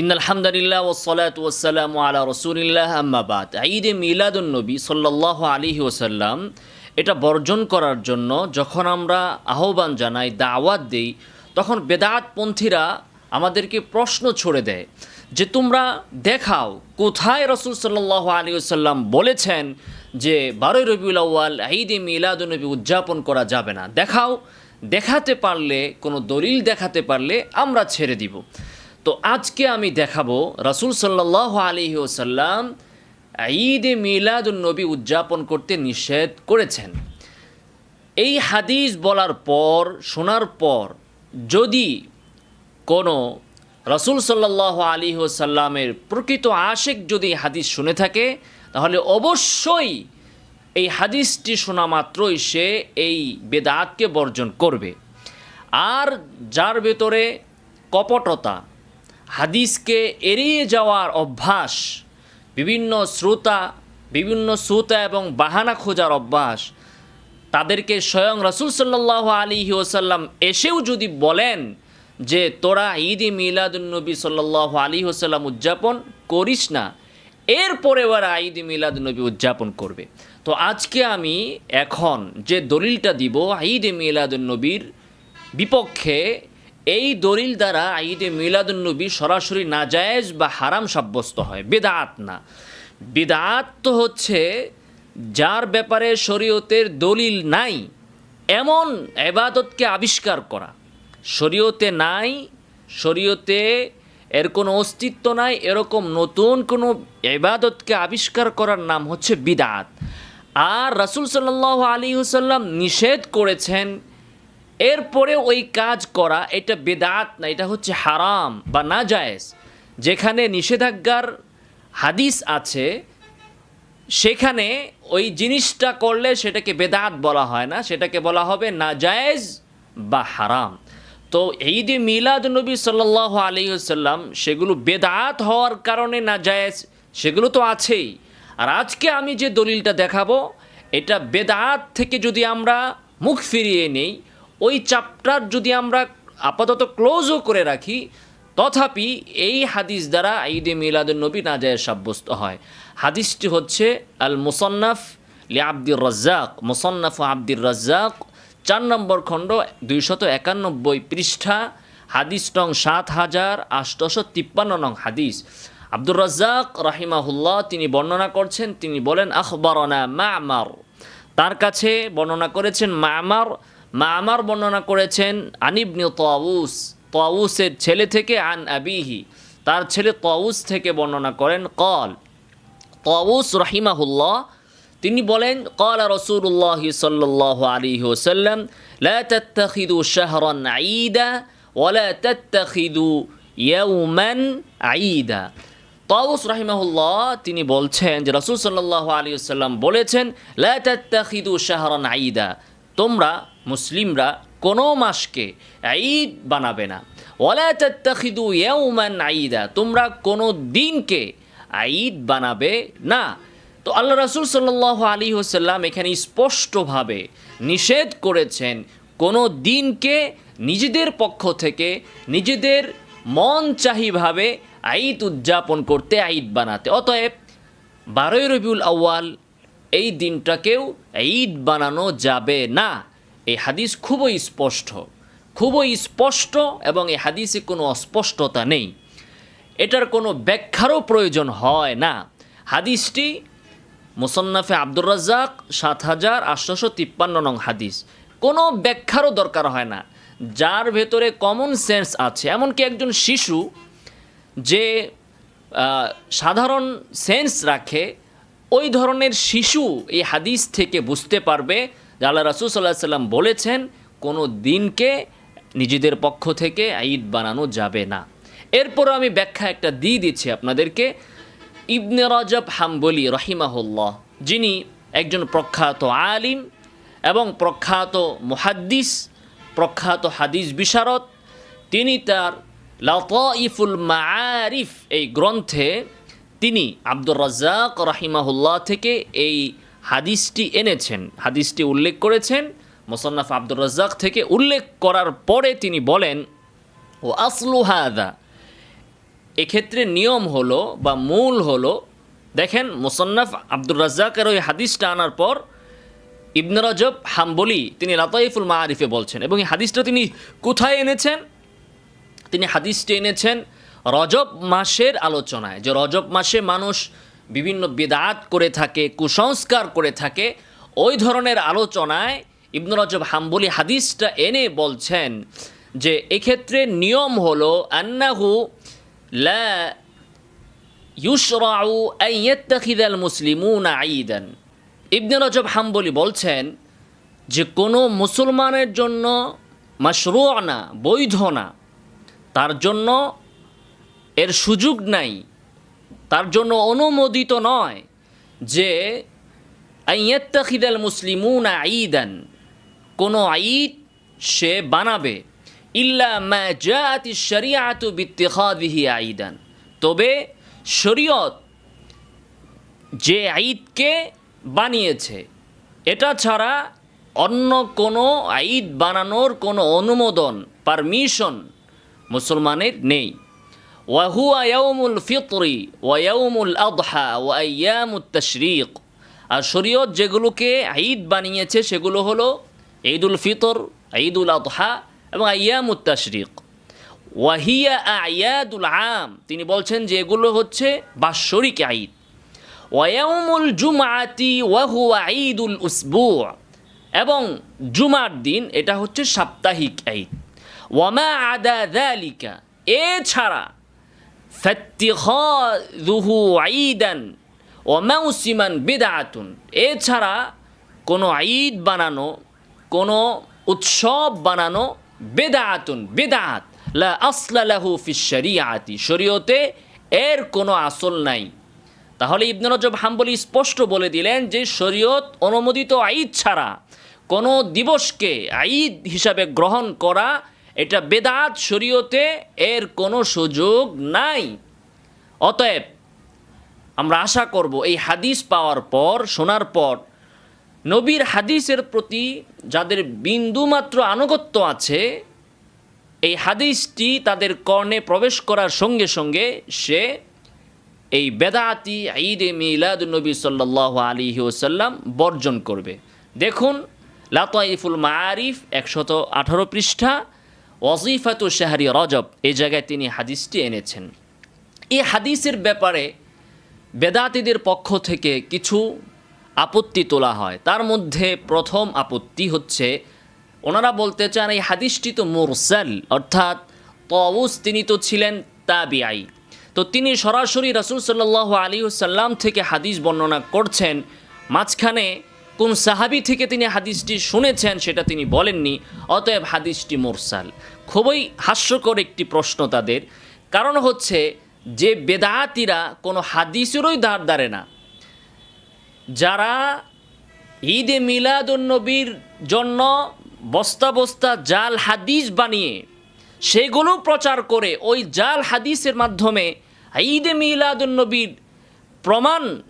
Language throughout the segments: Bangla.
ইন আলহামদুলিল্লাহ ওসলাত ওসালাম আলা রসুলিল্লাহ আম্মাবাদ ঈদে মিলাদুন্নবী সাল্লাহ আলী ওসাল্লাম এটা বর্জন করার জন্য যখন আমরা আহ্বান জানাই, দাওয়াত দিই, তখন বেদাতপন্থীরা আমাদেরকে প্রশ্ন ছড়ে দেয় যে, তোমরা দেখাও, কোথায় রসুল সাল্লাহ আলী ওসাল্লাম বলেছেন যে, বারোই রবিউল আউ্য়াল ঈদে মিলাদুন্নবী উদযাপন করা যাবে না। দেখাও, দেখাতে পারলে, কোনো দলিল দেখাতে পারলে আমরা ছেড়ে দিব। তো আজকে আমি দেখাবো রাসুল সাল্লাহ আলী ওসাল্লাম ঈদে মিলাদুন্নবী উদযাপন করতে নিষেধ করেছেন। এই হাদিস বলার পর, শোনার পর যদি কোনো রসুল সাল্লাহ আলী সাল্লামের প্রকৃত আশেক যদি হাদিস শুনে থাকে, তাহলে অবশ্যই এই হাদিসটি শোনা মাত্রই সে এই বেদাতকে বর্জন করবে। আর যার ভেতরে কপটতা হাদিসকে এড়িয়ে যাওয়ার অভ্যাস, বিভিন্ন শ্রোতা বিভিন্ন শ্রোতা এবং বাহানা খোঁজার অভ্যাস, তাদেরকে স্বয়ং রসুল সাল্লাহ আলী ওসাল্লাম এসেও যদি বলেন যে, তোরা ঈদ মিলাদুলনবী সাল্লাহ আলী ওসাল্লাম উদযাপন করিস না, এরপরে ওরা ঈদ মিলাদুলনবী উদযাপন করবে। তো আজকে আমি এখন যে দলিলটা দিব ঈদ মিলাদুলনবীর বিপক্ষে এই দলিল দ্বারা ঈদে মিলাদুন্নবী সরাসরি নাজায়েজ বা হারাম সাব্যস্ত হয়, বেদাত না। বেদাত তো হচ্ছে যার ব্যাপারে শরীয়তের দলিল নাই, এমন এবাদতকে আবিষ্কার করা। শরীয়তে নাই, শরীয়তে এর কোনো অস্তিত্ব নাই, এরকম নতুন কোনো এবাদতকে আবিষ্কার করার নাম হচ্ছে বিদাত। আর রাসুল সাল্লাহ আলী হুসাল্লাম নিষেধ করেছেন এরপরে ওই কাজ করা, এটা বেদাত না, এটা হচ্ছে হারাম বা না জায়েজ যেখানে নিষেধাজ্ঞার হাদিস আছে, সেখানে ওই জিনিসটা করলে সেটাকে বেদাত বলা হয় না, সেটাকে বলা হবে না জায়েজ বা হারাম। তো ঈদে মিলাদ নবী সাল্লাহ আলিয়াল্লাম সেগুলো বেদাত হওয়ার কারণে না জায়েজ সেগুলো তো আছেই। আর আজকে আমি যে দলিলটা দেখাবো, এটা বেদাত থেকে যদি আমরা মুখ ফিরিয়ে নেই ওই চাপটার যদি আমরা আপাতত ক্লোজও করে রাখি, তথাপি এই হাদিস দ্বারা ঈদে মিলাদুলনবী নাজায় সাব্যস্ত হয়। হাদিসটি হচ্ছে আল মুসন্নাফ লি আব্দুর রাজ্জাক, মুসন্নাফ আব্দুর রাজ্জাক, চার নম্বর খণ্ড দুইশত একানব্বই পৃষ্ঠা, হাদিস নং সাত হাজার আষ্টশো তিপ্পান্ন নং হাদিস। আব্দুর রাজ্জাক রাহিমাহুল্লাহ তিনি বর্ণনা করছেন, তিনি বলেন, আখবরনা মামার। তার কাছে বর্ণনা করেছেন, মামার মামার বর্ণনা করেছেন আনিবনি তোয়াউস তোয়াউসের ছেলে থেকে, আন আবিহি তার ছেলে তোয়াউস থেকে বর্ণনা করেন, কল তোয়াউস রহিমাহুল্লাহ, তিনি বলেন, কল রসুল্লাহ সাল্লাহ আলী ওসাল্লাম লা তত্তাখিদু শাহরান আইদা ওলা তত্তাখিদু ইয়ৌমান আইদা তাউস রাহিমাহুল্লাহ, তিনি বলছেন যে, রসুল সাল্লাহ আলী সাল্লাম বলেছেন, লা তত্তাখিদু শাহরান আইদা তোমরা মুসলিমরা কোনো মাসকে ঈদ বানাবে না। ওলা ইয়ৌমান আইদা, তোমরা কোনো দিনকে ঈদ বানাবে না। তো আল্লাহ রসুল সাল্লাহ আলী হোসাল্লাম এখানে স্পষ্টভাবে নিষেধ করেছেন কোনো দিনকে নিজেদের পক্ষ থেকে নিজেদের মন চাহিভাবে ঈদ উদযাপন করতে, ঈদ বানাতে। অতএব বারোই রবিউল আউ্য়াল এই দিনটাকেও ঈদ বানানো যাবে না। এই হাদিস খুবই স্পষ্ট খুবই স্পষ্ট এবং এই হাদিসে কোনো অস্পষ্টতা নেই। এটার কোনো ব্যাখ্যারও প্রয়োজন হয় না। হাদিসটি মুসন্নাফে আব্দুর রাজ্জাক সাত হাজার আটশোশো তিপ্পান্ন নং হাদিস। কোনো ব্যাখ্যারও দরকার হয় না। যার ভেতরে কমন সেন্স আছে, এমনকি একজন শিশু যে সাধারণ সেন্স রাখে, ওই ধরনের শিশু এই হাদিস থেকে বুঝতে পারবে যে আল্লাহ রাসুল সাল্লাহ সাল্লাম বলেছেন, কোনো দিনকে নিজেদের পক্ষ থেকে ঈদ বানানো যাবে না। এরপরও আমি ব্যাখ্যা একটা দিয়ে দিচ্ছি আপনাদেরকে। ইবনে রজব হাম্বলি রহিমাহুল্লাহ, যিনি একজন প্রখ্যাত আলিম এবং প্রখ্যাত মুহাদ্দিস, প্রখ্যাত হাদিস বিশারদ, তিনি তার লতাইফুল মারিফ এই গ্রন্থে তিনি আব্দুর রাজ্জাক রাহিমাহুল্লাহ থেকে এই হাদিসটি এনেছেন, হাদিসটি উল্লেখ করেছেন, মোসান্নাফ আব্দুর রাজ্জাক থেকে উল্লেখ করার পরে তিনি বলেন, ও আসলু হাদা। এক্ষেত্রে নিয়ম হলো বা মূল হলো, দেখেন মুসন্নাফ আব্দুর রাজ্জাকের ওই হাদিসটা আনার পর ইবনে রজব হাম্বলি, তিনি লাতাইফুল মাআরিফে বলছেন এবং এই হাদিসটা তিনি কোথায় এনেছেন? তিনি হাদিসটি এনেছেন রজব মাসের আলোচনায়, যে রজব মাসে মানুষ বিভিন্ন বিদাত করে থাকে, কুসংস্কার করে থাকে, ওই ধরনের আলোচনায় ইবনু রজব হাম্বলি হাদিসটা এনে বলছেন যে এক্ষেত্রে নিয়ম হলো আন্নাহু লা ইউশরাউ আন ইয়াত্তাখিযাল মুসলিমুনা ঈদান। ইবনে রজব হাম্বলি বলছেন যে কোনো মুসলমানের জন্য মাশরু না, বৈধ না, তার জন্য এর সুযোগ নাই। তার জন্য অনুমোদিত নয় যে আইয়াত্তাখিদাল মুসলিমুনা ঈদান। কোনো ঈদ সে বানাবে। ইল্লা মা জাআতি শরিয়াতু বিত্তিখাদিহি ঈদান। তবে শরীয়ত যে ঈদকে বানিয়েছে, এটা ছাড়া অন্য কোনো ঈদ বানানোর কোনো অনুমোদন, পারমিশন মুসলমানের নেই। ইয়াউমুল ফিতরি ওয়াউমুল আদহা ওয়া আইয়ামুত তশরিক আর শরীয়ত যেগুলোকে ঈদ বানিয়েছে সেগুলো হলো ঈদুল ফিতর, ঈদুল আদহা এবং আইয়ামুত তশরিক। ওয়াহিয়া আয়াদুল আম, তিনি বলছেন যে এগুলো হচ্ছে বাৎসরিক ঈদ। ওয়াউমুল জুমাতি ওয়াহুয়া ঈদুল উসবু। এবং জুমার দিন, এটা হচ্ছে সাপ্তাহিক ঈদ। ওয়ামা আদা দালিকা এছাড়া ফাত্তিখাযুহু ঈদান ওয়া মাউসিমান বিদআতুন। এছাড়া কোনো ঈদ বানানো, কোনো উৎসব বানানো বেদাতুন বেদাত লা আসলা লাহু ফিশ শরিয়াতি এর কোনো আসল নাই। তাহলে ইবনে রজব হাম্বলি স্পষ্ট বলে দিলেন যে শরীয়ত অনুমোদিত ঈদ ছাড়া কোনো দিবসকে ঈদ হিসাবে গ্রহণ করা এটা বেদাত শরীয়তে এর কোনো সুযোগ নাই। অতএব আমরা আশা করব এই হাদিস পাওয়ার পর, শোনার পর, নবীর হাদিসের প্রতি যাদের বিন্দুমাত্র আনুগত্য আছে, এই হাদিসটি তাদের কর্ণে প্রবেশ করার সঙ্গে সঙ্গে সে এই বেদাতি ঈদে মিলাদ নবী সাল্লাহ আলী ওসাল্লাম বর্জন করবে। দেখুন লাতাইফুল মারিফ একশত আঠারো পৃষ্ঠা ওয়াজিফাতু শাহরি রজব এই জায়গায় তিনি হাদিসটি এনেছেন। এই হাদিসের ব্যাপারে বেদাতিদের পক্ষ থেকে কিছু আপত্তি তোলা হয়। তার মধ্যে প্রথম আপত্তি হচ্ছে, ওনারা বলতে চান, এই হাদিসটি তো মুরসাল, অর্থাৎ তউস তিনি তো ছিলেন তাবিআই। তো তিনি সরাসরি রাসুল সাল্লাহ আলী সাল্লাম থেকে হাদিস বর্ণনা করছেন। মাঝখানে কোন সাহাবি থেকে তিনি হাদিসটি শুনেছেন সেটা তিনি বলেননি, অতএব হাদিসটি মোরসাল। খুবই হাস্যকর একটি প্রশ্ন তাদের। কারণ হচ্ছে যে বেদাতিরা কোনো হাদিসেরই দাঁড় দাঁড়ে না। যারা ঈদে মিলাদুন্নবীর জন্য বস্তা বস্তা জাল হাদিস বানিয়ে সেগুলো প্রচার করে ওই জাল হাদিসের মাধ্যমে ঈদে মিলাদুন্নবীর প্রমাণ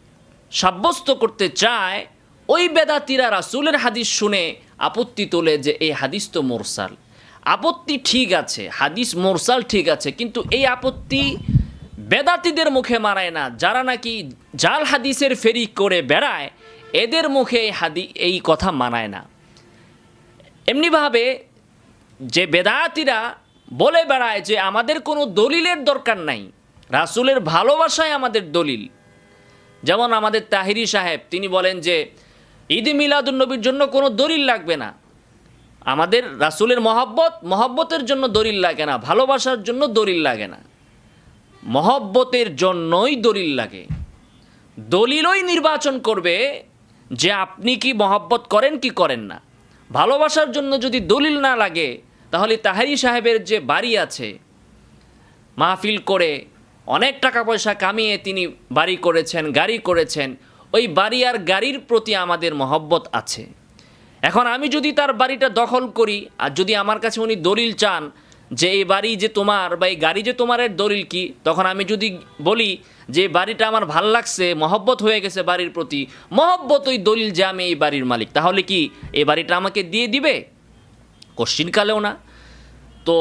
সাব্যস্ত করতে চায় ওই বেদাতিরা রাসুলের হাদিস শুনে আপত্তি তোলে যে এই হাদিস তো মোরসাল। আপত্তি ঠিক আছে, হাদিস মোরসাল ঠিক আছে, কিন্তু এই আপত্তি বেদাতিদের মুখে মানায় না। যারা নাকি জাল হাদিসের ফেরি করে বেড়ায়, এদের মুখে এই হাদি, এই কথা মানায় না। এমনিভাবে যে বেদাতিরা বলে বেড়ায় যে আমাদের কোনো দলিলের দরকার নাই, রাসুলের ভালোবাসায় আমাদের দলিল। যেমন আমাদের তাহিরি সাহেব, তিনি বলেন যে ঈদ মিলাদুন্নবীর জন্য কোনো দলিল লাগবে না। আমাদের রাসুলের মহব্বত, মহব্বতের জন্য দলিল লাগে না, ভালোবাসার জন্য দলিল লাগে না। মহব্বতের জন্যই দলিল লাগে। দলিলই নির্বাচন করবে যে আপনি কি মহব্বত করেন কি করেন না। ভালোবাসার জন্য যদি দলিল না লাগে, তাহলে তাহারি সাহেবের যে বাড়ি আছে, মাহফিল করে অনেক টাকা পয়সা কামিয়ে তিনি বাড়ি করেছেন, গাড়ি করেছেন ওই বাড়ি আর গাড়ির প্রতি আমাদের মহব্বত আছে। এখন আমি যদি তার বাড়িটা দখল করি, আর যদি আমার কাছে উনি দলিল চান যে এই বাড়ি যে তোমার বা এই গাড়ি যে তোমার দলিল কি, তখন আমি যদি বলি যে বাড়িটা আমার ভালো লাগছে, মহব্বত হয়ে গেছে বাড়ির প্রতি, মহব্বত ওই দলিল যে আমি এই বাড়ির মালিক, তাহলে কি এই বাড়িটা আমাকে দিয়ে দিবে? কোশ্চিনকালেও না। তো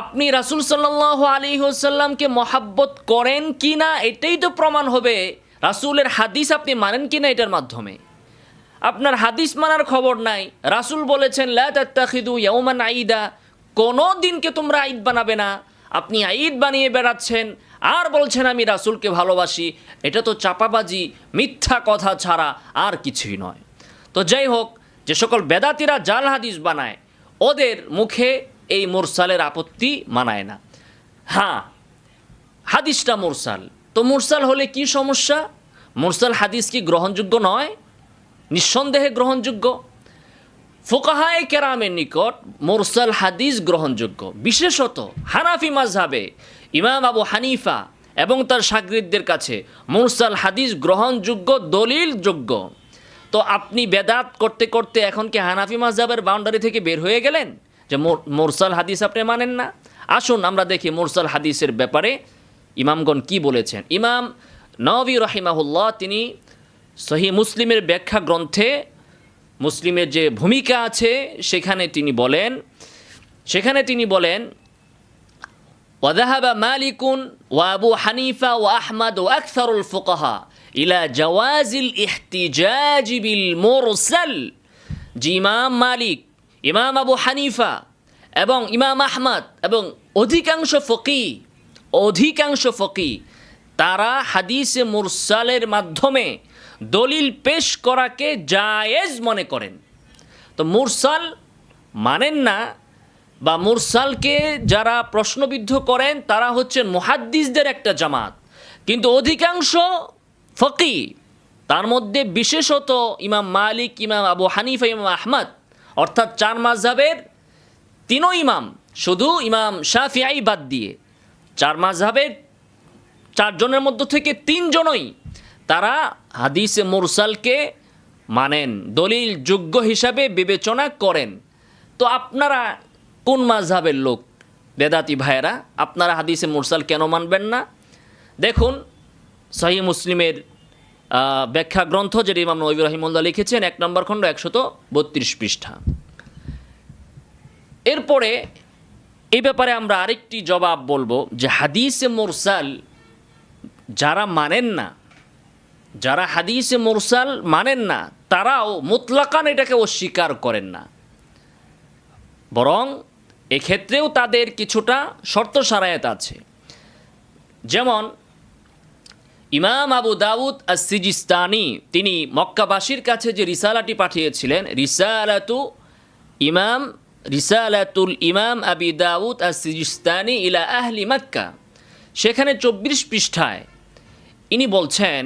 আপনি রাসুল সাল্লাহ আলী হোসাল্লামকে মহাব্বত করেন কি না, এটাই তো প্রমাণ হবে রাসুলের হাদিস আপনি মানেন কি না এটার মাধ্যমে? আপনার হাদিস মানার খবর নাই। রাসুল বলেছেন লাখিদু আইদা। কোনো দিনকে তোমরা ঈদ বানাবে না। আপনি ঈদ বানিয়ে বেড়াচ্ছেন, আর বলছেন, আমি রাসুলকে ভালোবাসি। এটা তো চাপাবাজি, মিথ্যা কথা ছাড়া আর কিছুই নয়। তো যাই হোক, যে সকল বেদাতিরা জাল হাদিস বানায়, ওদের মুখে এই মুরসালের আপত্তি মানায় না। হ্যাঁ হাদিসটা মুরসাল। তো মুরসাল হলে কি সমস্যা? মুরসাল হাদিস কি গ্রহণযোগ্য নয়? নিঃসন্দেহে গ্রহণযোগ্য। ফোকাহায় কেরামের নিকট মোরসাল হাদিস গ্রহণযোগ্য। বিশেষত হানাফি মাঝহাবে ইমাম আবু হানিফা এবং তার সাগরিদদের কাছে মোরসাল হাদিস গ্রহণযোগ্য, দলিলযোগ্য। তো আপনি বেদাত করতে করতে এখন কি হানাফি মাঝহাবের বাউন্ডারি থেকে বের হয়ে গেলেন? যে মোর- মুরসাল হাদিস আপনি মানেন না? আসুন আমরা দেখি মোরসাল হাদিসের ব্যাপারে ইমামগণ কি বলেছেন। ইমাম নবী রহিমাহুল্লাহ, তিনি সহি মুসলিমের ব্যাখ্যা গ্রন্থে মুসলিমের যে ভূমিকা আছে, সেখানে তিনি বলেন, সেখানে তিনি বলেন ওয়াদাহাবা মালিকুন ওয়াবু হানিফা ও আহমদ ও আকসারুল ফোকাহা ইলা জওয়াজিল ইহতিজাজিবিল মোরসাল। জি ইমাম মালিক, ইমাম আবু হানিফা এবং ইমাম আহমদ এবং অধিকাংশ ফকি অধিকাংশ ফকি তারা হাদিসে মুরসালের মাধ্যমে দলিল পেশ করাকে জায়েজ মনে করেন। তো মুরসাল মানেন না বা মুরসালকে যারা প্রশ্নবিদ্ধ করেন, তারা হচ্ছেন মুহাদ্দিসদের একটা জামাত। কিন্তু অধিকাংশ ফকি, তার মধ্যে বিশেষত ইমাম মালিক, ইমাম আবু হানিফা, ইমাম আহমদ, অর্থাৎ চার মাঝহাবের তিনও ইমাম, শুধু ইমাম শাফিআই বাদ দিয়ে। চার মাঝহাবের চারজনের মধ্য থেকে তিনজনই তারা হাদিসে মুরসালকে মানেন দলিল যোগ্য হিসাবে বিবেচনা করেন। তো আপনারা কোন মাঝহাবের লোক? বেদাতি ভাইয়েরা, আপনারা হাদিসে মুরসাল কেন মানবেন না? দেখুন সহি মুসলিমের ব্যাখ্যা গ্রন্থ যেটি ইমাম নবী রহিমুল্লাহ লিখেছেন, এক নম্বর খণ্ড একশত বত্রিশ পৃষ্ঠা। এরপরে এই ব্যাপারে আমরা আরেকটি জবাব বলব যে হাদিসে মুরসাল যারা মানেন না, যারা হাদিসে মুরসাল মানেন না, তারাও মুতলাকান এটাকে অস্বীকার করেন না। বরং এক্ষেত্রেও তাদের কিছুটা শর্ত সারায়াত আছে। যেমন, ইমাম আবু দাউদ সিজিস্তানি তিনি মক্কাবাসীর কাছে যে রিসালাটি পাঠিয়েছিলেন, রিসালাতু ইমাম, রিসালাতুল ইমাম আবি দাউদ সিজিস্তানি ইলা আহলি মক্কা, সেখানে চব্বিশ পৃষ্ঠায় ইনি বলছেন,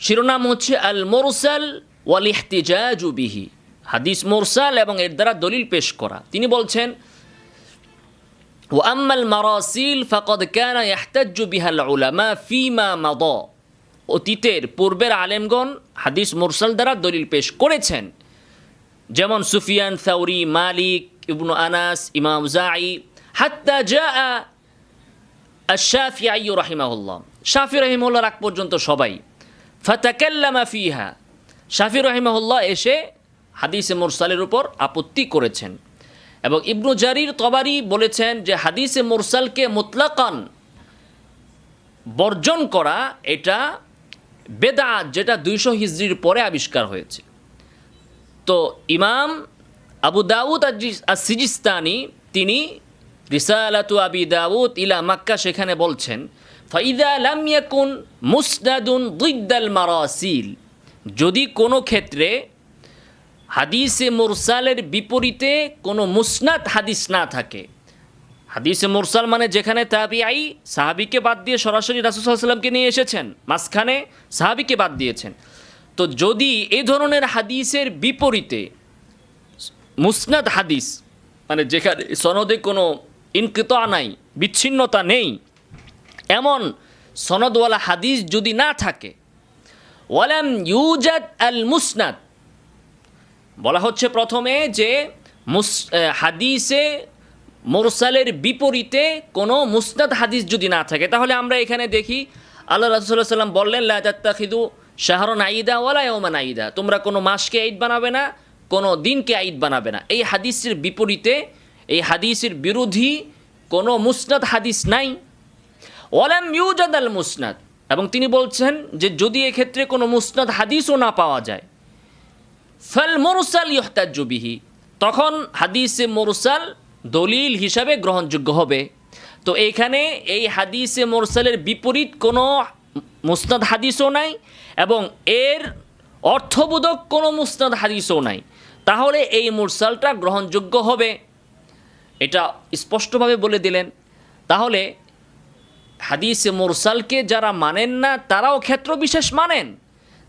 শিরোনাম হচ্ছে আল মোরসাল ওয়ালিহতিজাজুবিহি হাদিস মোরসাল এবং এর দ্বারা দলিল পেশ করা। তিনি বলছেন, ওয়াম্মাল মারাসিল ফাকদ কানা ইহতাজ্জু বিহাল উলামা ফিমা মাদ। অতীতের পূর্বের আলেমগণ হাদিস মোরসাল দ্বারা দলিল পেশ করেছেন। যেমন সুফিয়ান সাউরি, মালিক, ইবনু আনাস, ইমাম জাই। হাত্তা জা আশাফিআই রাহিমাহুল্লাহ। শাফি রহিমুল্লাহ রাগ পর্যন্ত সবাই। ফাতাকাল্লামা ফিহা। শাফি রহিমাহুল্লাহ এসে হাদিসে মুরসালের উপর আপত্তি করেছেন। এবং ইবনু জারির তবারি বলেছেন যে হাদিসে মোরসালকে মোতলাকান বর্জন করা এটা বেদাত যেটা দুইশো হিজড়ির পরে আবিষ্কার হয়েছে। তো ইমাম আবু দাউদ সিজিস্তানি তিনি রিসালাতু আবি দাউদ ইলা মাক্কা সেখানে বলছেন, ফাইদা লাম ইয়াকুন মুসনাদুন দিদ্দাল মারাসিল। যদি কোনো ক্ষেত্রে হাদিসে মুরসালের বিপরীতে কোনো মুসনাদ হাদিস না থাকে, হাদিসে মুরসাল মানে যেখানে তাবি আই সাহাবিকে বাদ দিয়ে সরাসরি রাসুসাল্লামকে নিয়ে এসেছেন, মাঝখানে সাহাবিকে বাদ দিয়েছেন। তো যদি এই ধরনের হাদিসের বিপরীতে মুসনাদ হাদিস মানে যেখানে সনদে কোনো ইনকৃত নাই, বিচ্ছিন্নতা নেই। এমন সনদওয়ালা হাদিস যদি না থাকে, ওয়ালাম ইউজাদ আল মুসনাদ, বলা হচ্ছে প্রথমে যে মুস হাদিসে মোরসালের বিপরীতে কোনো মুসনাদ হাদিস যদি না থাকে, তাহলে আমরা এখানে দেখি, আল্লাহ রাসুল্লাহ সাল্লাম বললেন লাজাত্তাখিদু শাহরন আইদা ওয়ালা ওমান আইদা। তোমরা কোনো মাসকে ঈদ বানাবে না, কোনো দিনকে ঈদ বানাবে না। এই হাদিসের বিপরীতে এই হাদিসের বিরোধী কোনো মুসনাদ হাদিস নাই। ওয়ালাম ইউজাদ আল মুসনাদ। এবং তিনি বলছেন যে যদি এক্ষেত্রে কোনো মুসনাদ হাদিসও না পাওয়া যায়, ফল মোরসাল ইহতাজ্জু বিহি। তখন হাদিসে মোরসাল দলিল হিসাবে গ্রহণযোগ্য হবে। তো এইখানে এই হাদিসে মোরসালের বিপরীত কোনো মুসনাদ হাদিসও নাই এবং এর অর্থবোধক কোনো মুসনাদ হাদিসও নাই। তাহলে এই মুরসালটা গ্রহণযোগ্য হবে। এটা স্পষ্টভাবে বলে দিলেন। তাহলে হাদিসে মোরসালকে যারা মানেন না, তারাও ক্ষেত্র বিশেষ মানেন,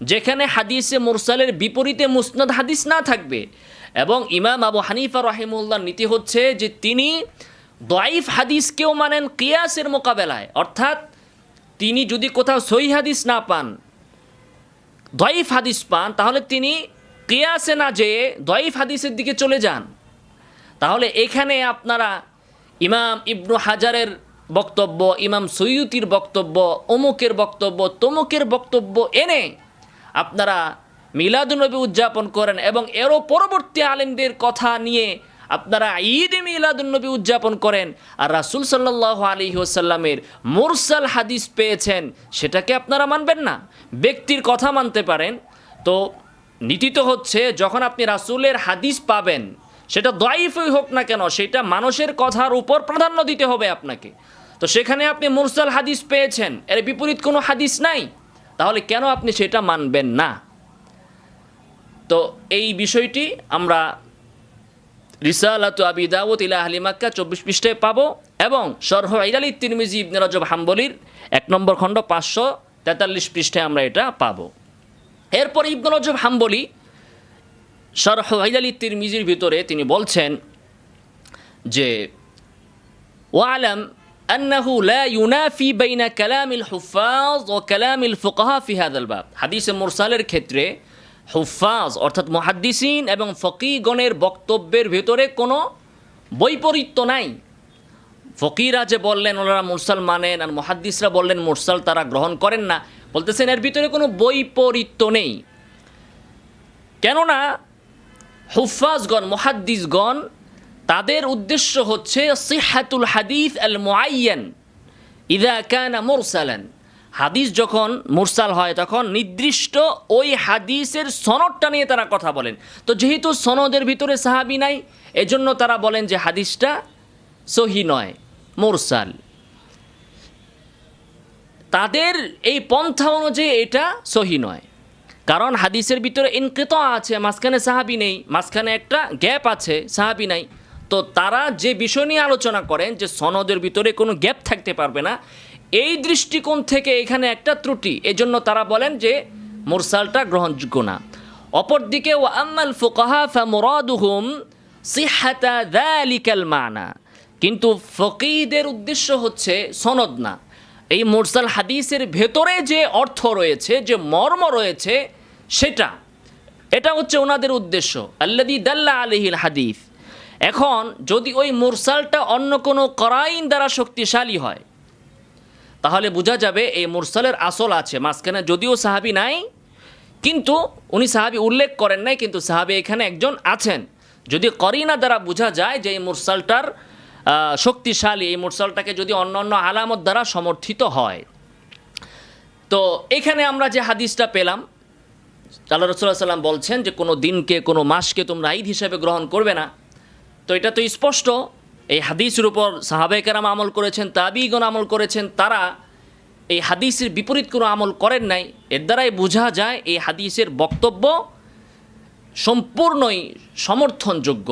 যেখানে হাদিসে মোরসালের বিপরীতে মুসনাদ হাদিস না থাকবে। এবং ইমাম আবু হানিফা রহিমুল্লাহর নীতি হচ্ছে যে তিনি দয়াইফ হাদিসকেও মানেন কিয়াসের মোকাবেলায়। অর্থাৎ তিনি যদি কোথাও সহি হাদিস না পান দয়াইফ হাদিস পান, তাহলে তিনি কিয়াসে না যেয়ে দয়াইফ হাদিসের দিকে চলে যান। তাহলে এখানে আপনারা ইমাম ইবনু হাজারের বক্তব্য, ইমাম সৈয়ুতির বক্তব্য, অমুকের বক্তব্য, তমুকের বক্তব্য এনে আপনারা মিলাদুনবী উদযাপন করেন এবং এরও পরবর্তী আলেমদের কথা নিয়ে আপনারা ঈদ মিলাদুন্নবী উদযাপন করেন। আর রাসুল সাল্লাহ আলী ওসাল্লামের মুরসাল হাদিস পেয়েছেন, সেটাকে আপনারা মানবেন না। ব্যক্তির কথা মানতে পারেন। তো নীতি তো হচ্ছে, যখন আপনি রাসুলের হাদিস পাবেন সেটা দয়াইফই হোক না কেন, সেটা মানুষের কথার উপর প্রাধান্য দিতে হবে আপনাকে। তো সেখানে আপনি মুরসাল হাদিস পেয়েছেন, এর বিপরীত কোনো হাদিস নাই। তাহলে কেন আপনি সেটা মানবেন না? তো এই বিষয়টি আমরা রিসালাত আবি দাউদ ইলা আহলি মাক্কা চব্বিশ পৃষ্ঠায় পাবো এবং সরহ ইলালি তিরমিজি ইবনে রজব হাম্বলির এক নম্বর খণ্ড পাঁচশো তেতাল্লিশ পৃষ্ঠায় আমরা এটা পাবো। এরপর ইবনে রজব হাম্বলি শরহ আলী তিরমিজির ভিতরে তিনি বলছেন যে, ওয়ালাম আন্নাহু লা ইউনাফি বাইনা কালামিল হুফাজ ও কালামিল ফুকাহা ফি হাদাল হাদিসে মুরসালের ক্ষেত্রে হুফাজ অর্থাৎ মুহাদ্দিসিন এবং ফকিগণের বক্তব্যের ভেতরে কোনো বৈপরীত্য নাই। ফকিরা যে বললেন, ওনারা মুরসাল মানেন আর মহাদ্দিসরা বললেন, মুরসাল তারা গ্রহণ করেন না। বলতেছেন এর ভিতরে কোনো বৈপরীত্য নেই। কেননা হুফাজগণ, মহাদ্দিসগণ, তাদের উদ্দেশ্য হচ্ছে সিহাতুল হাদিস আল মুআইয়ান, ইদা কানা মুরসালান। হাদিস যখন মুরসাল হয়, তখন নির্দিষ্ট ওই হাদিসের সনদটা নিয়ে তারা কথা বলেন। তো যেহেতু সনদের ভিতরে সাহাবি নাই, এজন্য তারা বলেন যে হাদিসটা সহি নয়, মুরসাল। তাদের এই পন্থা অনুযায়ী এটা সহি নয়। কারণ হাদিসের ভিতরে ইনকৃত আছে, মাঝখানে সাহাবি নেই, মাঝখানে একটা গ্যাপ আছে, সাহাবি নাই। তো তারা যে বিষয় নিয়ে আলোচনা করেন যে সনদের ভিতরে কোনো গ্যাপ থাকতে পারবে না, এই দৃষ্টিকোণ থেকে এখানে একটা ত্রুটি। এজন্য তারা বলেন যে মুরসালটা গ্রহণযোগ্য না। অপরদিকে ও আম্মাল ফুকাহা ফা মুরাদুহুম সিহাতা যালিকাল মানা। কিন্তু ফকিদের উদ্দেশ্য হচ্ছে সনদ না। এই মুরসাল হাদিসের ভেতরে যে অর্থ রয়েছে, যে মর্ম রয়েছে সেটা, এটা হচ্ছে ওনাদের উদ্দেশ্য। আল্লাদি দাল্লা আলহিল হাদিস। এখন যদি ওই মুরসালটা অন্য কোনো করাইন দ্বারা শক্তিশালী হয়, তাহলে বোঝা যাবে এই মুরসালের আসল আছে। মাঝখানে যদিও সাহাবি নাই, কিন্তু উনি সাহাবি উল্লেখ করেন নাই, কিন্তু সাহাবি এখানে একজন আছেন। যদি করিনা দ্বারা বোঝা যায় যে এই মুরসালটার শক্তিশালী, এই মুরসালটাকে যদি অন্য অন্য আলামত দ্বারা সমর্থিত হয়। তো এখানে আমরা যে হাদিসটা পেলাম আল্লাহ রসুল্লাহ সাল্লাম বলছেন যে কোনো দিনকে, কোনো মাসকে তোমরা ঈদ হিসেবে গ্রহণ করবে না। তো এটা তো স্পষ্ট। এই হাদিসের উপর সাহাবেকেরাম আমল করেছেন, তাবিগণ আমল করেছেন, তারা এই হাদিসের বিপরীত কোনো আমল করেন নাই। এর দ্বারাই বোঝা যায় এই হাদিসের বক্তব্য সম্পূর্ণই সমর্থনযোগ্য।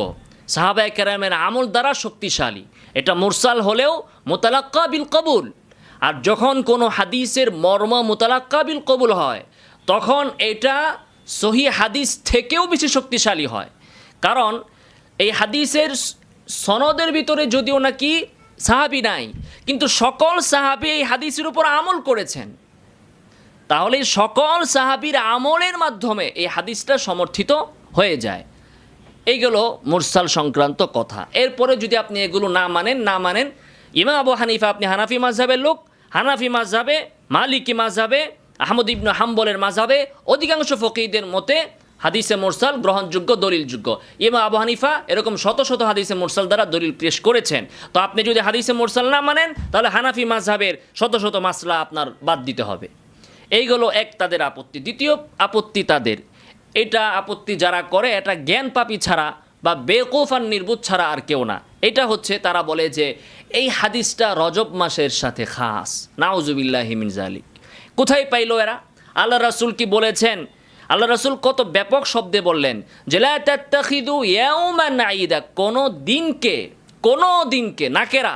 সাহাবায় কেরামের আমল দ্বারা শক্তিশালী। এটা মুরসাল হলেও মোতালাক্কা বিল কবুল। আর যখন কোনো হাদিসের মর্ম মোতালাক্কা বিল কবুল হয় তখন এটা সহি হাদিস থেকেও বেশি শক্তিশালী হয়। কারণ এই হাদিসের সনদের ভিতরে যদিও নাকি সাহাবি নাই, কিন্তু সকল সাহাবি এই হাদিসের উপর আমল করেছেন। তাহলে সকল সাহাবির আমলের মাধ্যমে এই হাদিসটা সমর্থিত হয়ে যায়। এইগুলো মুরসাল সংক্রান্ত কথা। এরপরে যদি আপনি এগুলো না মানেন না মানেন, ইমাম আবু হানিফা আপনি হানাফি মাঝহাবের লোক, হানাফি মাঝহাবে মালিকি মাঝহাবে আহমদ ইবনু হাম্বলের মাঝাবে অধিকাংশ ফকিদের মতে হাদিসে মোরসাল গ্রহণযোগ্য, দলিলযোগ্য। ইমা আবু হানিফা এরকম শত শত হাদিসে মোরসাল দ্বারা দলিল পেশ করেছেন। তো আপনি যদি হাদিসে মোরসাল না মানেন, তাহলে হানাফি মাঝহাবের শত শত মাসলা আপনার বাদ দিতে হবে। এইগুলো এক তাদের আপত্তি। দ্বিতীয় আপত্তি তাদের। এটা আপত্তি যারা করে, এটা জ্ঞান পাপি ছাড়া বা বেকুফ আর নির্বুধ ছাড়া আর কেউ না। এটা হচ্ছে তারা বলে যে, এই হাদিসটা রজব মাসের সাথে খাস। নাউজুবিল্লাহ হিমিন জালিক কোথায় পাইলো এরা? আল্লাহ রাসুল কি বলেছেন? আল্লাহ রাসুল কত ব্যাপক শব্দে বললেন জেলা তাত্তাখিদু ইয়াউমান আইদা কোনো দিনকে কোনো দিনকে, নাকেরা।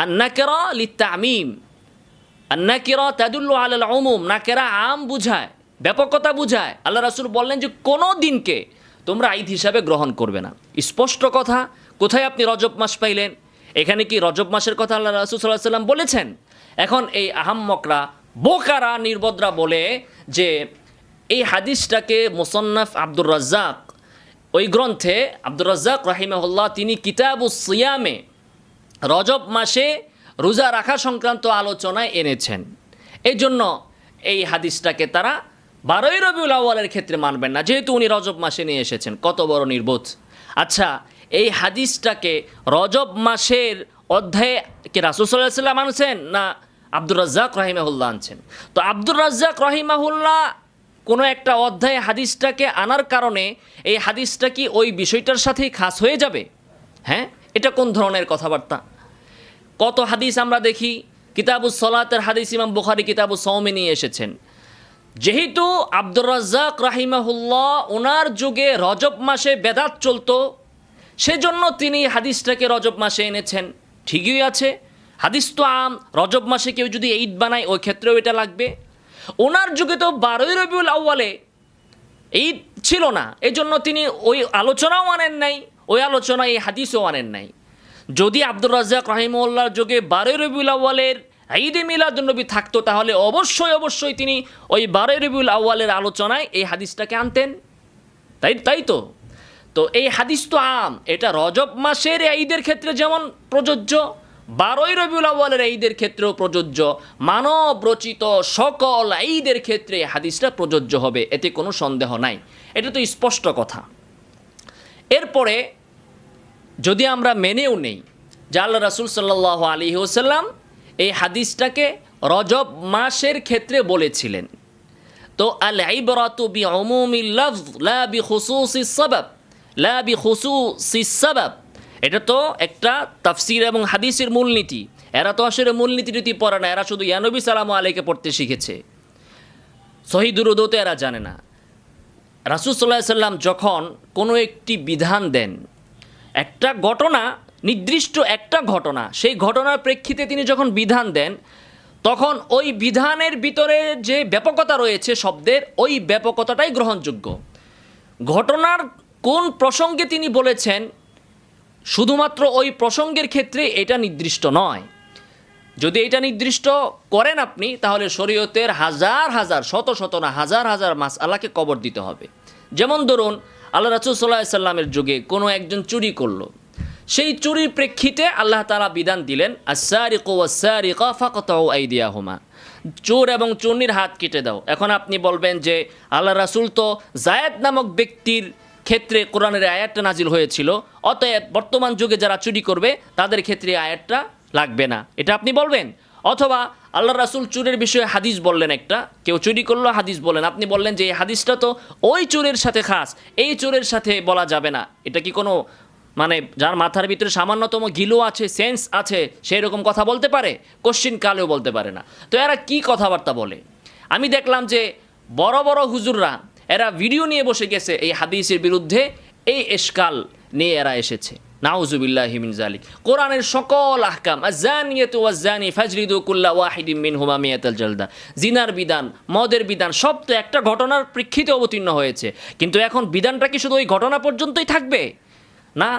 আর নাকেরা লিত্তামিম আর নাকেরা তাদুল্লু আলাল উমুম। নাকেরা আম বুঝায়, ব্যাপকতা বুঝায়। আল্লাহ রাসুল বললেন যে, কোনো দিনকে তোমরা ঈদ হিসাবে গ্রহণ করবে না। স্পষ্ট কথা, কোথায় আপনি রজব মাস পাইলেন? এখানে কি রজব মাসের কথা আল্লাহ রাসুল সাল্লাহ সাল্লাম বলেছেন? এখন এই আহাম্মকরা বোকারা নির্বদরা বলে যে এই হাদিসটাকে মোসন্নাফ আব্দুর রাজ্জাক, ওই গ্রন্থে আব্দুর রাজ্জাক রাহিমাহুল্লাহ তিনি কিতাবু সিয়ামে রজব মাসে রোজা রাখা সংক্রান্ত আলোচনায় এনেছেন। এই জন্য এই হাদিসটাকে তারা বারোই রবিউল আউ্বালের ক্ষেত্রে মানবেন না, যেহেতু উনি রজব মাসে নিয়ে এসেছেন। কত বড় নির্বোধ। আচ্ছা এই হাদিসটাকে রজব মাসের অধ্যায়ে কি রাসুল সাল্লাহ সাল্লাম আনছেন না আব্দুর রাজ্জাক রাহিমাহুল্লাহ আনছেন। তো আব্দুর রাজ্জাক রহিমাহুল্লাহ কোনো একটা অধ্যায়ে হাদিসটাকে আনার কারণে এই হাদিসটা কি ওই বিষয়টার সাথেই খাস হয়ে যাবে? হ্যাঁ? এটা কোন ধরনের কথাবার্তা? কত হাদিস আমরা দেখি, কিতাবুস সলাতের হাদিস ইমাম বুখারি কিতাবু সৌমে নিয়ে এসেছেন। যেহেতু আব্দুর রাজ্জাক রাহিমাহুল্লাহ ওনার যুগে রজব মাসে বেদাত চলতো, সেজন্য তিনি হাদিসটাকে রজব মাসে এনেছেন। ঠিকই আছে। হাদিস তো আম, রজব মাসে কেউ যদি ঈদ বানায়, ওই ক্ষেত্রেও এটা লাগবে। ওনার যুগে তো বারোই রবিউল আউ্বালে ঈদ ছিল না। এই জন্য তিনি ওই আলোচনাও আনেন নাই, ওই আলোচনা এই হাদিসও আনেন নাই। যদি আব্দুর রাজ্জাক রাহিমউল্লাহর যুগে বারোই রবিউল আউ্বালের ঈদে মিলাদুন্নবী থাকতো, তাহলে অবশ্যই অবশ্যই তিনি ওই বারোই রবিউল আউ্বালের আলোচনায় এই হাদিসটাকে আনতেন। তাই তাই তো? তো এই হাদিস তো আম, এটা রজব মাসের ঈদের ক্ষেত্রে যেমন প্রযোজ্য বারোই রবিউল আউ্বালের ঈদের ক্ষেত্রেও প্রযোজ্য মানব রচিত সকল ঈদের ক্ষেত্রে হাদিসটা প্রযোজ্য হবে, এতে কোনো সন্দেহ নাই। এটা তো স্পষ্ট কথা। এরপরে যদি আমরা মেনেও নেই যে আল্লাহ রাসুল সাল্লাহ আলী ওসাল্লাম এই হাদিসটাকে রজব মাসের ক্ষেত্রে বলেছিলেন। তো আল ইবরাতু বি উমুমি লফজ লা বি খুসুসি সাবাব লা বি খুসুসি সাবাব এটা তো একটা তাফসির এবং হাদিসের মূলনীতি। এরা তো আসলে মূলনীতি রীতি পড়ে না, এরা শুধু ইয়ানবী সালাম আলাইকে পড়তে শিখেছে। শহীদুরুদও তো এরা জানে না। রাসুল সাল্লাহ সাল্লাম যখন কোনো একটি বিধান দেন, একটা ঘটনা, নির্দিষ্ট একটা ঘটনা, সেই ঘটনার প্রেক্ষিতে তিনি যখন বিধান দেন, তখন ওই বিধানের ভিতরে যে ব্যাপকতা রয়েছে শব্দের, ওই ব্যাপকতাটাই গ্রহণযোগ্য। ঘটনার কোন প্রসঙ্গে তিনি বলেছেন শুধুমাত্র ওই প্রসঙ্গের ক্ষেত্রে এটা নির্দিষ্ট নয়। যদি এটা নির্দিষ্ট করেন আপনি, তাহলে শরীয়তের হাজার হাজার, শত শত না, হাজার হাজার মাস আল্লাহকে কবর দিতে হবে। যেমন ধরুন, আল্লাহ রাসুল সাল্লাহ সাল্লামের যুগে কোনো একজন চুরি করল। সেই চুরির প্রেক্ষিতে আল্লাহ তালা বিধান দিলেন হুমা চোর এবং চুর্নির হাত কেটে দাও। এখন আপনি বলবেন যে, আল্লাহ রাসুল তো জায়েদ নামক ব্যক্তির ক্ষেত্রে কোরআনের আয়াতটা নাজিল হয়েছিল। অতএব বর্তমান যুগে যারা চুরি করবে, তাদের ক্ষেত্রে আয়াতটা লাগবে না। এটা আপনি বলবেন? অথবা আল্লাহ রাসুল চুরের বিষয়ে হাদিস বললেন একটা, কেউ চুরি করল, হাদিস বলেন। আপনি বললেন যে এই হাদিসটা তো ওই চোরের সাথে খাস, এই চোরের সাথে বলা যাবে না। এটা কি কোনো মানে যার মাথার ভিতরে সামান্যতম গিলো আছে, সেন্স আছে সেই রকম কথা বলতে পারে? কোশ্চিন কালেও বলতে পারে না। তো এরা কি কথাবার্তা বলে? আমি দেখলাম যে বড় বড় হুজুররা এরা ভিডিও নিয়ে বসে গেছে এই হাদিসের বিরুদ্ধে, এই এসকাল নিয়ে এরা এসেছে। নাউজুবিল্লাহ হিমিন জালিক কোরআনের সকল আহকাম আজানিয়াত ওয়াজানি ফাজরিদু কুল্লা ওয়াহিদিম মিন হুমা মিয়াতাল জলদা। জিনার বিধান, মদের বিধান, সব তো একটা ঘটনার প্রেক্ষিতে অবতীর্ণ হয়েছে। কিন্তু এখন বিধানটা কি শুধু ওই ঘটনা পর্যন্তই থাকবে? না।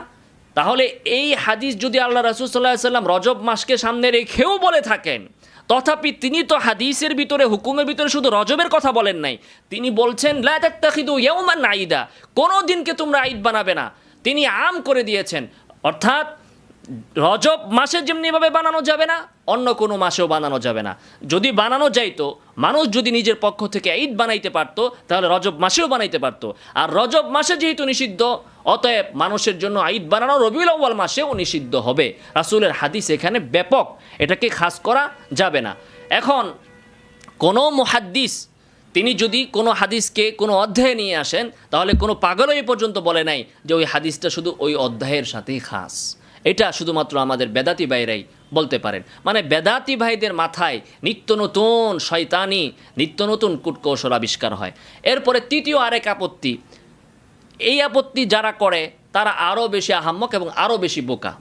তাহলে এই হাদিস যদি আল্লাহ রাসুল সাল্লাহ সাল্লাম রজব মাসকে সামনে রেখেও বলে থাকেন তথাপি তিনি তো হাদিসের ভিতরে, হুকুমের ভিতরে শুধু রজবের কথা বলেন নাই। তিনি বলছেন লাখিদু ইয়ৌমান আইদা কোনো দিনকে তোমরা আইদ বানাবে না। তিনি আম করে দিয়েছেন। অর্থাৎ রজব মাসে যেমনিভাবে বানানো যাবে না, অন্য কোনো মাসেও বানানো যাবে না। যদি বানানো যাইতো, মানুষ যদি নিজের পক্ষ থেকে ঈদ বানাইতে পারতো, তাহলে রজব মাসেও বানাইতে পারতো। আর রজব মাসে যেহেতু নিষিদ্ধ, অতএব মানুষের জন্য ঈদ বানানো রবিউল আউ্বাল মাসেও নিষিদ্ধ হবে। রাসূলের হাদিস এখানে ব্যাপক, এটাকে খাস করা যাবে না। এখন, কোনো মুহাদ্দিস, তিনি যদি কোনো হাদিসকে কোনো অধ্যায়ে নিয়ে আসেন, তাহলে কোনো পাগলও এই পর্যন্ত বলে নাই যে ওই হাদিসটা শুধু ওই অধ্যায়ের সাথেই খাস। এটা শুধুমাত্র আমাদের বেদাতি ভাইরাই বলতে পারেন। মানে বেদাতি ভাইদের মাথায় নিত্য নতুন শয়তানি, নিত্য নতুন কূটকৌশল আবিষ্কার হয়। এরপরে তৃতীয় আরেক আপত্তি। এই আপত্তি যারা করে, তারা আরও বেশি আহাম্মক এবং আরও বেশি বোকা।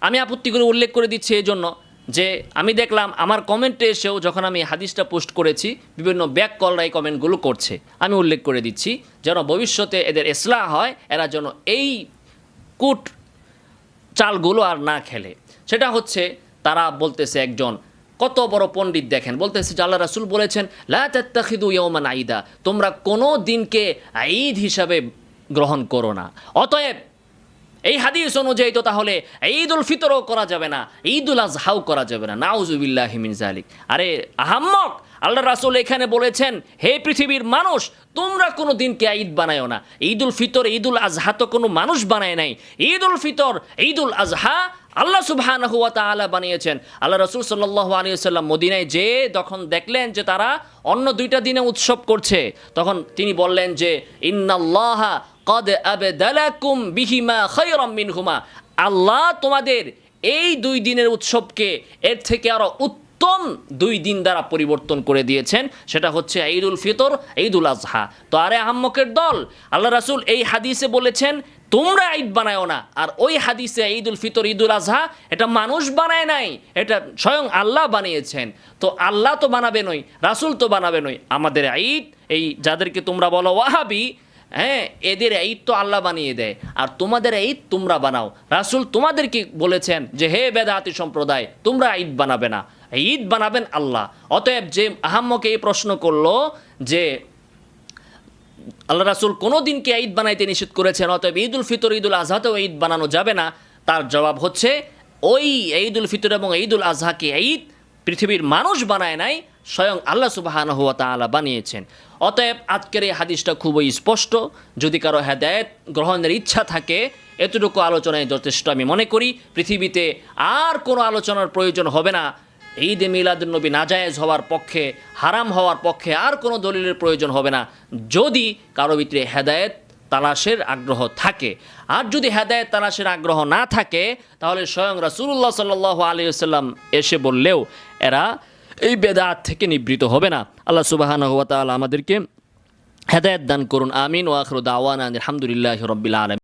আমি আপত্তিগুলো উল্লেখ করে দিচ্ছি এই জন্য যে, আমি দেখলাম আমার কমেন্টে এসেও যখন আমি হাদিসটা পোস্ট করেছি, বিভিন্ন ব্যাক কলরা এই কমেন্টগুলো করছে। আমি উল্লেখ করে দিচ্ছি, যেন ভবিষ্যতে এদের এসলা হয়, এরা যেন এই কুট চালগুলো আর না খেলে। সেটা হচ্ছে তারা বলতেছে একজন, কত বড় পণ্ডিত দেখেন। বলতেছে যে আল্লাহ রাসুল বলেছেন, লা তাত্তাখিদু ইয়মান আইদা, তোমরা কোনো দিনকে ঈদ হিসাবে গ্রহণ করো না। অতএব এই হাদিস অনুযায়ী তো তাহলে ঈদ উল ফিতরও করা যাবে না ঈদ উল আজহাও করা যাবে না। নাউজুবিল্লাহ মিন জালিক আরে আহাম্মক! আল্লাহ রাসুল এখানে বলেছেন, হে পৃথিবীর মানুষ, তোমরা কোনো দিনকে ঈদ বানায়ও না। ঈদ উল ফিতর ঈদ উল আজহা তো কোনো মানুষ বানায় নাই। ঈদ উল ফিতর ঈদ উল আজহা আল্লাহ সুবহান ওয়া তাআলা বানিয়েছেন। আল্লাহ রাসূল সাল্লাল্লাহু আলাইহি সাল্লাম মদিনায় যে যখন দেখলেন যে তারা অন্য দুইটা দিনে উৎসব করছে, তখন তিনি বললেন যে, ইন্নাল্লাহা কদ আবদালাকুম বিহিমা খায়রাম মিনহুমা। আল্লাহ তোমাদের এই দুই দিনের উৎসবকে এর থেকে আরও উত্তম দুই দিন দ্বারা পরিবর্তন করে দিয়েছেন, সেটা হচ্ছে ঈদ উল ফিতর ঈদ উল আজহা। তো আরে আহম্মকের দল, আল্লাহ রাসূল এই হাদিসে বলেছেন, তোমরা ঈদ বানায়ও না। আর ওই হাদিসে ঈদ উল ফিতর ঈদ উল আজহা, এটা মানুষ বানায় নাই, এটা স্বয়ং আল্লাহ বানিয়েছেন। তো আল্লাহ তো বানাবে নই, রাসূল তো বানাবে নই। আমাদের ঈদ, এই যাদেরকে তোমরা বলো ওয়াহাবি হ্যাঁ এদের ঈদ তো আল্লাহ বানিয়ে দেয়। আর তোমাদের ঈদ তোমরা বানাও। রাসূল তোমাদেরকে বলেছেন যে, হে বেদাতি সম্প্রদায়, তোমরা ঈদ বানাবে না। ঈদ বানাবেন আল্লাহ। অতএব যে আহাম্মকে এই প্রশ্ন করল যে, আল্লাহ রাসুল কোনো দিনকে ঈদ বানাইতে নিষেধ করেছেন, অতএব ঈদ উল ফিতর ঈদ উল আজহাতেও ঈদ বানানো যাবে না। তার জবাব হচ্ছে, ওই ঈদ উল ফিতর এবং ঈদ উল আজহাকে ঈদ পৃথিবীর মানুষ বানায় নাই, স্বয়ং আল্লাহ সুবাহান হুয়া তাআলা বানিয়েছেন। অতএব আজকের এই হাদিসটা খুবই স্পষ্ট। যদি কারও হেদায়েত গ্রহণের ইচ্ছা থাকে, এতটুকু আলোচনায় যথেষ্ট আমি মনে করি, পৃথিবীতে আর কোনো আলোচনার প্রয়োজন হবে না। ঈদে মিলাদুন্নবী নাজায়েজ হওয়ার পক্ষে, হারাম হওয়ার পক্ষে আর কোনো দলিলের প্রয়োজন হবে না। যদি কারও ভিতরে হেদায়েত, তালাশের আগ্রহ থাকে। আর যদি হেদায়েত, তালাশের আগ্রহ না থাকে, তাহলে স্বয়ং রাসূলুল্লাহ সাল্লাহ আলিয়াল্লাম এসে বললেও এরা এই বেদাত থেকে নিবৃত হবে না। আল্লাহ সুবাহান হুয়া আমাদেরকে হেদায়েত দান করুন, আমিন। ওয়াখরু দাওয়ানা আলহামদুলিল্লাহ রব্বিল আলম